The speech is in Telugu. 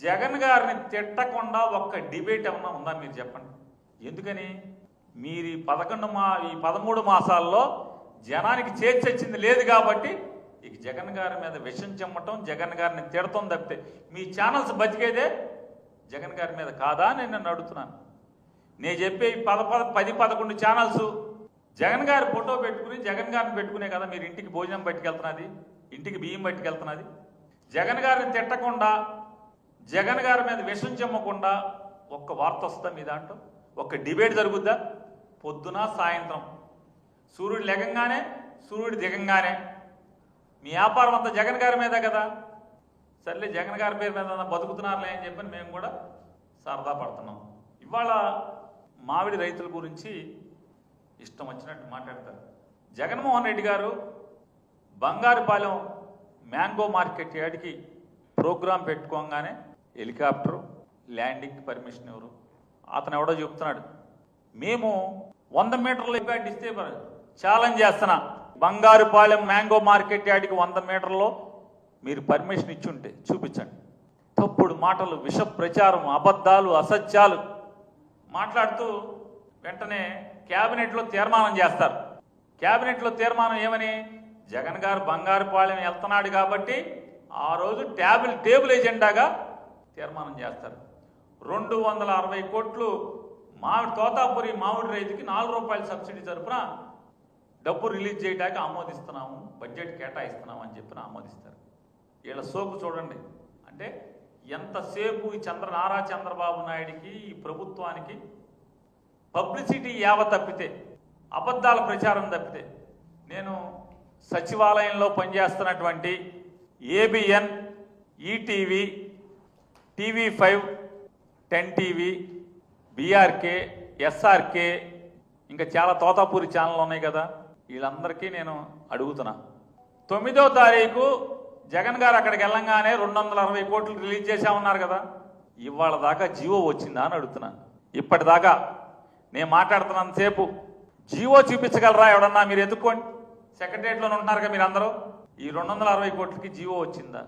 జగన్ గారిని తిట్టకుండా ఒక్క డిబేట్ ఏమన్నా ఉందా మీరు చెప్పండి. ఎందుకని? మీరు ఈ పదకొండు మా ఈ పదమూడు మాసాల్లో జనానికి చేర్చొచ్చింది లేదు కాబట్టి ఇక జగన్ గారి మీద విషం చెమ్మటం జగన్ గారిని తిడతాం తప్పితే మీ ఛానల్స్ బతికేదే జగన్ గారి మీద కాదా అని నేను నన్ను అడుగుతున్నాను. నేను చెప్పే ఈ పద పద పది పదకొండు ఛానల్స్ జగన్ గారి ఫోటో పెట్టుకుని జగన్ గారిని పెట్టుకునే కదా మీరు ఇంటికి భోజనం పట్టుకెళ్తున్నది ఇంటికి బియ్యం పట్టుకెళ్తున్నది జగన్ గారిని తిట్టకుండా జగన్ గారి మీద విషం చెమ్మకుండా ఒక్క వార్త వస్తుందా మీ దాంట్లో ఒక్క డిబేట్ జరుగుద్దా? పొద్దున సాయంత్రం. సూర్యుడు లెగంగానే సూర్యుడు దిగంగానే. మీ వ్యాపారం అంతా జగన్ గారి మీదే కదా. సర్లే జగన్ గారి పేరు మీద బతుకుతున్నారులే అని చెప్పని మేము కూడా సరదా పడుతున్నాం. ఇవాళ మామిడి రైతుల గురించి ఇష్టం వచ్చినట్టు మాట్లాడతారు. జగన్మోహన్ రెడ్డి గారు బంగారుపాలెం మ్యాంగో మార్కెట్ యాడికి ప్రోగ్రాం పెట్టుకోగానే హెలికాప్టర్ ల్యాండింగ్ పర్మిషన్ ఎవరు? అతను ఎవడో చెప్తున్నాడు. మేము వంద మీటర్ల ఇబ్బంది ఇస్తే ఛాలెంజ్ చేస్తున్నా. బంగారుపాలెం మ్యాంగో మార్కెట్ యార్డ్కి వంద మీటర్లో మీరు పర్మిషన్ ఇచ్చుంటే చూపించండి. తప్పుడు మాటలు విష ప్రచారం అబద్ధాలు అసత్యాలు మాట్లాడుతూ వెంటనే క్యాబినెట్లో తీర్మానం చేస్తారు. క్యాబినెట్లో తీర్మానం ఏమని? జగన్ గారు బంగారుపాలెం వెళ్తున్నాడు కాబట్టి ఆ రోజు ట్యాబుల్ టేబుల్ ఎజెండాగా తీర్మానం చేస్తారు. రెండు వందల అరవై కోట్లు మామిడి తోతాపురి మామిడి రైతుకి నాలుగు రూపాయల సబ్సిడీ తరపున డబ్బు రిలీజ్ చేయడానికి ఆమోదిస్తున్నాము బడ్జెట్ కేటాయిస్తున్నాము అని చెప్పిన ఆమోదిస్తారు. వీళ్ళ సోకు చూడండి. అంటే ఎంతసేపు ఈ చంద్ర నారా చంద్రబాబు నాయుడికి ఈ ప్రభుత్వానికి పబ్లిసిటీ యావ తప్పితే అబద్ధాల ప్రచారం తప్పితే నేను సచివాలయంలో పనిచేస్తున్నటువంటి ABN ETV TV five ten TV BRK SRK ఇంకా చాలా తోతాపూరి ఛానల్ ఉన్నాయి కదా. వీళ్ళందరికీ నేను అడుగుతున్నా. తొమ్మిదో తారీఖు జగన్ గారు అక్కడికి వెళ్ళంగానే రెండు వందల అరవై కోట్లు రిలీజ్ చేశామన్నారు కదా. ఇవాళ దాకా జియో వచ్చిందా అని అడుగుతున్నా. ఇప్పటిదాకా నేను మాట్లాడుతున్నంతసేపు జియో చూపించగలరా ఎవడన్నా? మీరు ఎత్తుక్కోండి. సెక్రటరియట్లో ఉంటున్నారుగా మీరు అందరూ ఈ రెండు వందల అరవై కోట్లకి జియో వచ్చిందా?